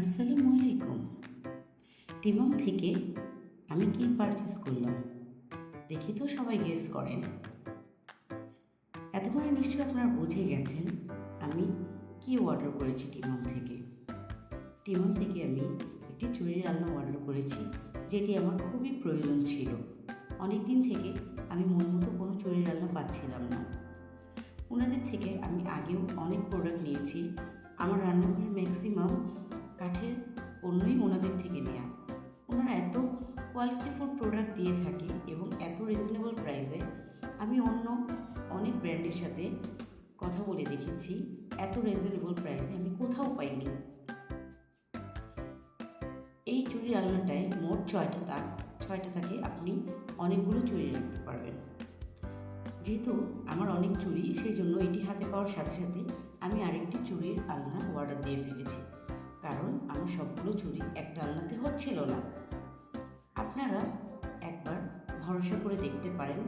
আসসালামু আলাইকুম। টিমাম থেকে আমি কি পারচেস করলাম? দেখি তো সবাই গেস করেন। এতক্ষণে নিশ্চয়ই আপনারা বুঝে গেছেন আমি কি অর্ডার করেছি টিমাম থেকে। টিমাম থেকে আমি একটি চুরির আলনা অর্ডার করেছি, যেটি আমার খুবই প্রয়োজন ছিল। অনেক দিন থেকে আমি মন মতো কোনো চুরির আলনা পাচ্ছিলাম না। ওনাদের থেকে আমি আগেও অনেক প্রোডাক্ট নিয়েছি। আমার রান্নাঘরের ম্যাক্সিমাম কাঠের পণ্যই ওনাদের থেকে নেওয়া ওনারা এত কোয়ালিটিফুল প্রোডাক্ট দিয়ে থাকে এবং এত রিজনেবল প্রাইসে আমি অন্য অনেক ব্র্যান্ডের সাথে কথা বলে দেখেছি, এত রিজনেবল প্রাইসে আমি কোথাও পাইনি। এই চুরির আলনাটায় মোট ছয়টা তাক, ছয়টা তাকে আপনি অনেকগুলো চুরি রাখতে পারবেন। যেহেতু আমার অনেক চুরি, সেই জন্য এটি হাতে পাওয়ার সাথে সাথে আমি আরেকটি চুরির আলনা অর্ডার দিয়ে ফেলেছি। চুড়ি একটা আলনাতে হচ্ছিল না। আপনারা একবার ভরসা করে দেখতে পারেন